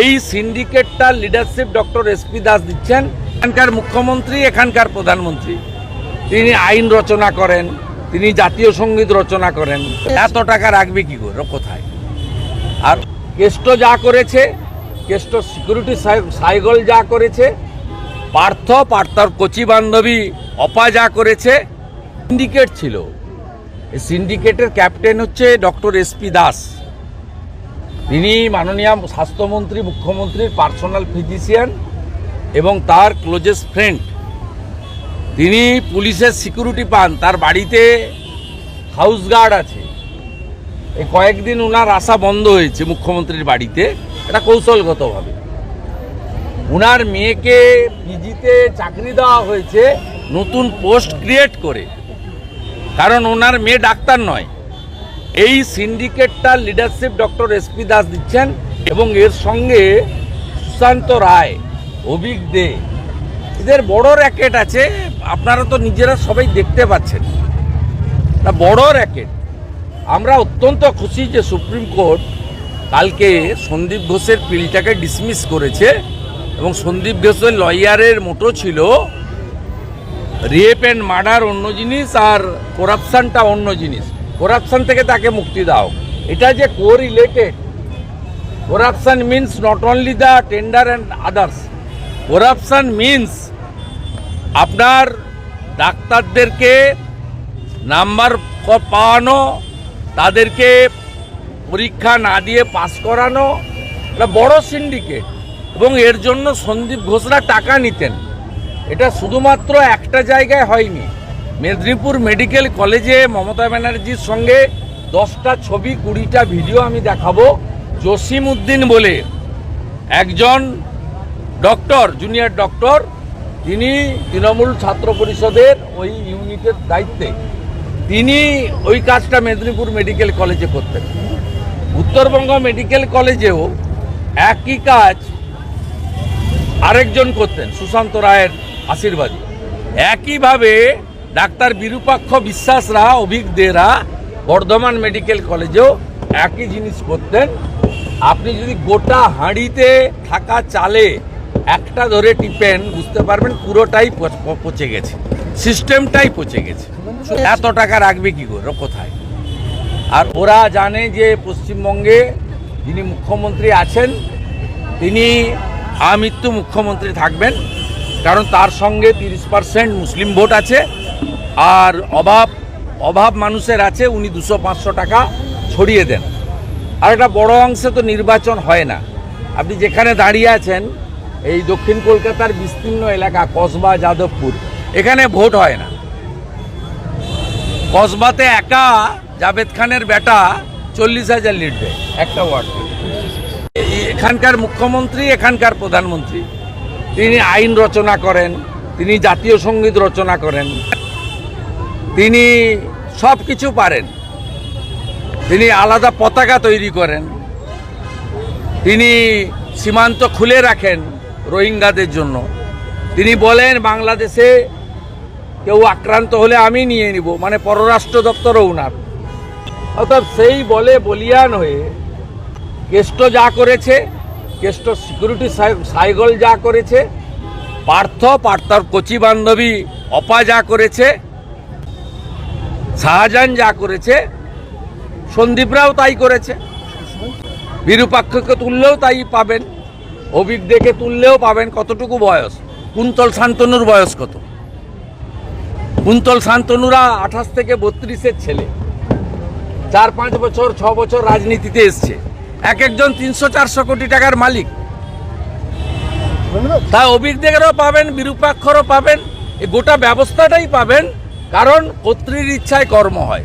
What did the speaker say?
এই সিন্ডিকেটটার leadership doctor SP Das দিচ্ছেন। এখানকার মুখ্যমন্ত্রী, এখানকার প্রধানমন্ত্রী। তিনি আইন রচনা করেন, তিনি জাতীয় সংগীত রচনা করেন। এত টাকা রাখবে কি করে? কোথায়? আর কেষ্ট যা করেছে, কেষ্ট সিকিউরিটি সাইগল যা করেছে, পার্থ, পার্থর কচি বান্ধবী অপা যা করেছে সিন্ডিকেট ছিল। এই সিন্ডিকেটের ক্যাপ্টেন হচ্ছে ডক্টর এসপি দাস। তিনি মাননীয় স্বাস্থ্যমন্ত্রী, মুখ্যমন্ত্রীর পার্সোনাল ফিজিশিয়ান এবং তার ক্লোজেস্ট ফ্রেন্ড। তিনি পুলিশের সিকিউরিটি পান, তার বাড়িতে হাউস গার্ড আছে। এই কয়েকদিন ওনার আসা বন্ধ হয়েছে মুখ্যমন্ত্রীর বাড়িতে, এটা কৌশলগতভাবে। ওনার মেয়েকে পিজিতে চাকরি দেওয়া হয়েছে, নতুন পোস্ট ক্রিয়েট করে। কারণ ওনার মেয়ে ডাক্তার নয়। এই সিন্ডিকেটটার লিডারশিপ ডক্টর এসপি দাস দিচ্ছেন এবং এর সঙ্গে সুশান্ত রায়, অভিক দে। এদের বড় র্যাকেট আছে, আপনারা তো নিজেরা সবাই দেখতে পাচ্ছেন। তা বড় র্যাকেট আমরা অত্যন্ত খুশি যে সুপ্রিম কোর্ট কালকে সন্দীপ ঘোষের পিলটাকে ডিসমিস করেছে এবং সন্দীপ ঘোষের লয়ারের মোটো ছিল। রেপ অ্যান্ড মার্ডার অন্য জিনিস আর করাপশানটা অন্য জিনিস। করাপশন থেকে তাকে মুক্তি দাও। এটা যে co related corruption means not only the tender and others corruption means আপনার ডাক্তারদেরকে নাম্বার পাওয়ানো, তাদেরকে পরীক্ষা না দিয়ে পাস করানো, এটা বড় সিন্ডিকেট এবং এর জন্য সন্দীপ ঘোষরা টাকা নিতেন। এটা শুধুমাত্র একটা জায়গায় হয়নি। মেদিনীপুর মেডিকেল কলেজে মমতা ব্যানার্জির সঙ্গে দশটা ছবি, কুড়িটা ভিডিও আমি দেখাবো। জসিম উদ্দিন বলে একজন ডক্টর, জুনিয়র ডক্টর, তিনি তৃণমূল ছাত্র পরিষদের ওই ইউনিটের দায়িত্বে। তিনি ওই কাজটা মেদিনীপুর মেডিকেল কলেজে করতেন। উত্তরবঙ্গ মেডিকেল কলেজেও একই কাজ আরেকজন করতেন, সুশান্ত রায়ের আশীর্বাদী। একইভাবে ডাক্তার বিরূপাক্ষ বিশ্বাসরা অভিজ্ঞদেরা বর্ধমান মেডিকেল কলেজেও একই জিনিস করতেন। আপনি যদি গোটা হাঁড়িতে থাকা চালে একটা ধরে টিপেন, বুঝতে পারবেন পুরোটাই পচে গেছে। সিস্টেমটাই পচে গেছে। এত টাকা রাখবে কি করে? কোথায়? আর ওরা জানে যে পশ্চিমবঙ্গে যিনি মুখ্যমন্ত্রী আছেন, তিনি আমৃত্যু মুখ্যমন্ত্রী থাকবেন। কারণ তার সঙ্গে তিরিশ পার্সেন্ট মুসলিম ভোট আছে। আর অভাব অভাব মানুষের আছে, উনি দুশো পাঁচশো টাকা ছড়িয়ে দেন। আর একটা বড় অংশে তো নির্বাচন হয় না। আপনি যেখানে দাঁড়িয়ে আছেন, এই দক্ষিণ কলকাতার বিস্তীর্ণ এলাকা, কসবা, যাদবপুর, এখানে ভোট হয় না। কসবাতে একা জাভেদ খানের বেটা চল্লিশ হাজার লিড দেয়, একটা ওয়ার্ড এখানকার মুখ্যমন্ত্রী, এখানকার প্রধানমন্ত্রী, তিনি আইন রচনা করেন, তিনি জাতীয় সংগীত রচনা করেন। তিনি সব কিছু পারেন। তিনি আলাদা পতাকা তৈরি করেন। তিনি সীমান্ত খুলে রাখেন রোহিঙ্গাদের জন্য। তিনি বলেন, বাংলাদেশে কেউ আক্রান্ত হলে আমি নিয়ে নিব মানে পররাষ্ট্র দপ্তরও উনার। অর্থাৎ সেই বলে বলিয়ান হয়ে কেষ্ট যা করেছে, কেষ্ট সিকিউরিটি সাইগল যা করেছে, পার্থ, পার্থর কচি বান্ধবী অপা যা করেছে শাহজাহান যা করেছে সন্দীপরাও তাই করেছে। বিরূপাক্ষকে তুললেও তাই পাবেন, অভিক দেখে তুললেও পাবেন, কতটুকু বয়স? কুন্তল শান্তনুর বয়স কত? কুন্তল শান্তনুরা আঠাশ থেকে বত্রিশের ছেলে। চার পাঁচ বছর, ছ বছর রাজনীতিতে এসছে। এক একজন তিনশো চারশো কোটি টাকার মালিক। তা অভিজ্ঞদেরও পাবেন, বিরূপাক্ষরও পাবেন এই গোটা ব্যবস্থাটাই পাবেন কারণ কর্তৃর ইচ্ছায় কর্ম হয়।